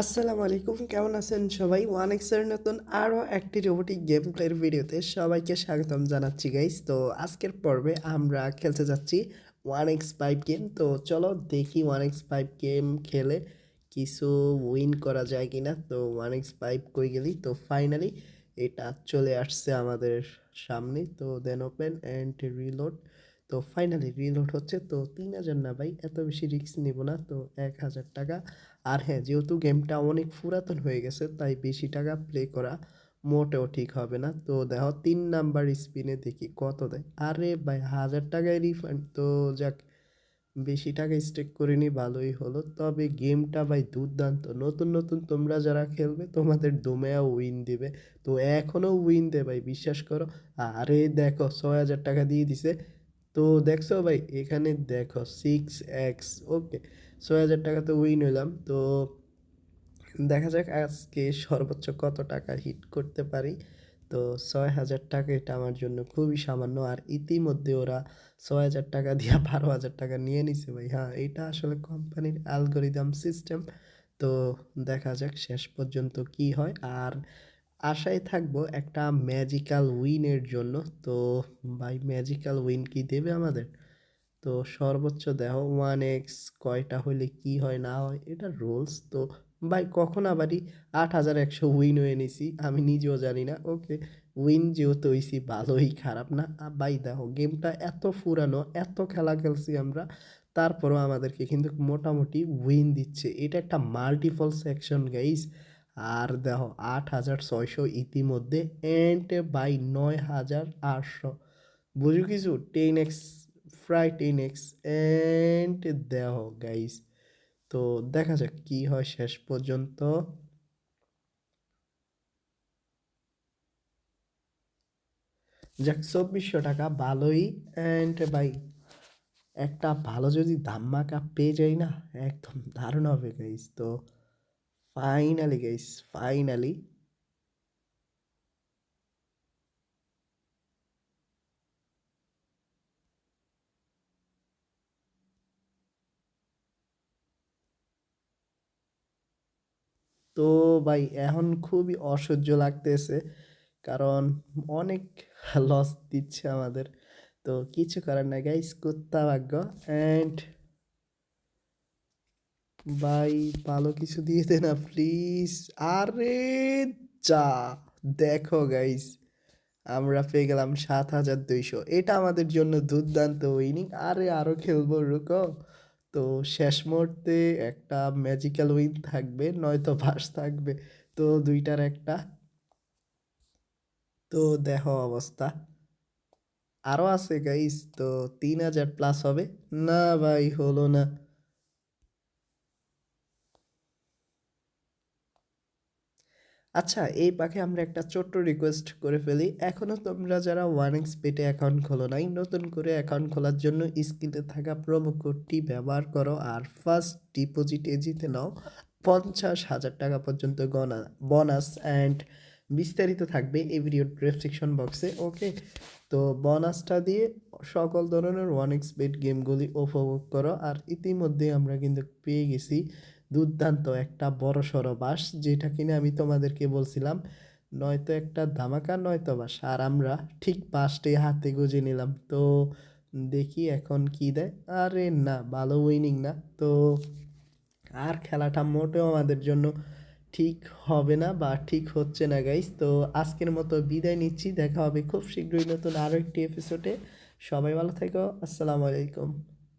আসসালামু আলাইকুম, কেমন আছেন সবাই? ওয়ান এক্সের নতুন আরও একটি রোবোটিক গেম প্লের ভিডিওতে সবাইকে স্বাগতম জানাচ্ছি গাইস তো আজকের পর্বে আমরা খেলতে যাচ্ছি ওয়ান এক্স ফাইভ গেম তো চলো দেখি ওয়ান এক্স ফাইভ গেম খেলে কিছু উইন করা যায় কি না তো ওয়ান এক্স ফাইভ কই গেলি? তো ফাইনালি এটা চলে আসছে আমাদের সামনে। তো দেন ওপেন অ্যান্ড রিলোড তো ফাইনালি রিলোড হচ্ছে। তো তিন হাজার না ভাই, এত বেশি রিস্ক নিব না। তো এক হাজার টাকা। আর হ্যাঁ যেহেতু গেমটা অনেক পুরাতন হয়ে গেছে, তাই বেশি টাকা প্লে করা মোটেও ঠিক হবে না। তো দেখো, তিন নাম্বার স্পিনে দেখি কত দেয়। আরে ভাই, হাজার টাকায় রিফান্ড তো যাক, বেশি টাকা স্টেক করিনি ভালোই হলো। তবে গেমটা ভাই দুর্দান্ত। নতুন নতুন তোমরা যারা খেলবে, তোমাদের দমেয়া উইন দিবে। তো এখনও উইন দে ভাই, বিশ্বাস করো। আরে দেখো, ছয় হাজার টাকা দিয়ে দিছে। তো দেখছ ভাই, এখানে দেখো সিক্স এক্স ওকে ছয় হাজার টাকা তো উইন হইলাম। তো দেখা যাক আজকে সর্বোচ্চ কত টাকা হিট করতে পারি। তো ছয় হাজার টাকা এটা আমার জন্য খুবই সামান্য। আর ইতিমধ্যে ওরা ছয় হাজার টাকা দিয়ে বারো হাজার টাকা নিয়ে নিছে ভাই। হ্যাঁ এটা আসলে কোম্পানির অ্যালগোরিদম সিস্টেম তো দেখা যাক শেষ পর্যন্ত কি হয়। আর আশায় থাকব একটা ম্যাজিক্যাল উইনের জন্য। তো ভাই ম্যাজিক্যাল উইন কি দেবে আমাদের? তো সর্বোচ্চ দেহ ওয়ান এক্স কয়টা হলে কি হয়, না হয়, এটা রোলস তো ভাই, কখন আবারই আট হাজার একশো উইন হয়ে নিছি, আমি নিজেও জানি না। ওকে উইন যেহেতু হয়েছি ভালোই খারাপ না। ভাই, দেখো গেমটা এত ফুরানো এত খেলা খেলছি আমরা, তারপরও আমাদেরকে কিন্তু মোটামুটি উইন দিচ্ছে। এটা একটা মাল্টিপল সেকশন গাইস আর দেখো আট হাজার ছয়শো ইতিমধ্যে এন্ড বাই নয় হাজার আটশো। বুঝো কিছু? Ten X fry ten X and দেহ গাইস তো দেখা যাক কি হয় শেষ পর্যন্ত। যাক, চব্বিশশো টাকা ভালোই অ্যান্ড বাই একটা ভালো যদি ধামাকা পেয়ে যাই না, একদম দারুণ হবে গাইস তো ফাইনালি গাইস ফাইনালি তো ভাই, এখন খুবই অসহ্য লাগতেছে, কারণ অনেক লস দিচ্ছে আমাদের। তো কিছু করার নাই গাইস কুত্তা ভাগ্য। অ্যান্ড ভাই, ভালো কিছু দিয়ে দে না প্লিজ আরে যা, দেখো গাইস আমরা পেয়ে গেলাম সাত হাজার দুইশো। এটা আমাদের জন্য দুর্দান্ত উইনিং আরে আরও খেলব, রুকো। তো শেষ মুহূর্তে একটা ম্যাজিক্যাল উইন থাকবে, নয়তো ভাস থাকবে। তো দুইটার একটা। তো দেখো অবস্থা। আরও আছে গাইস তো তিন হাজার প্লাস হবে। না ভাই, হলো না। আচ্ছা এই পাখে আমরা একটা ছোট্ট রিকোয়েস্ট করে ফেলি। এখনও তোমরা যারা ওয়ান এক্স পেটে অ্যাকাউন্ট খোলো নাই, নতুন করে অ্যাকাউন্ট খোলার জন্য স্ক্রিনে থাকা প্রোমো কোডটি ব্যবহার করো আর ফার্স্ট ডিপোজিটে জিতে নাও পঞ্চাশ হাজার টাকা পর্যন্ত গনা বোনাস অ্যান্ড বিস্তারিত থাকবে এই ভিডিওর ডেসক্রিপশন বক্সে ওকে তো বোনাসটা দিয়ে সকল ধরনের ওয়ান এক্স বেট গেমগুলি উপভোগ করো আর ইতিমধ্যে আমরা কিন্তু পেয়ে গেছি দুর্দান্ত একটা বড় সড়ো বাস, যেটা কিনা আমি তোমাদেরকে বলছিলাম, নয়তো একটা ধামাকা, নয়তো বাস আর আমরা ঠিক বাসটাই হাতে গুজে নিলাম। তো দেখি এখন কি দেয়। আরে না, ভালো উইনিং না। তো আর খেলাটা মোটেও আমাদের জন্য ঠিক হবে না বা ঠিক হচ্ছে না গাইস তো আজকের মতো বিদায় নিচ্ছি। দেখা হবে খুব শীঘ্রই নতুন আরও একটি এপিসোডে সবাই ভালো থেকো। আসসালামু আলাইকুম।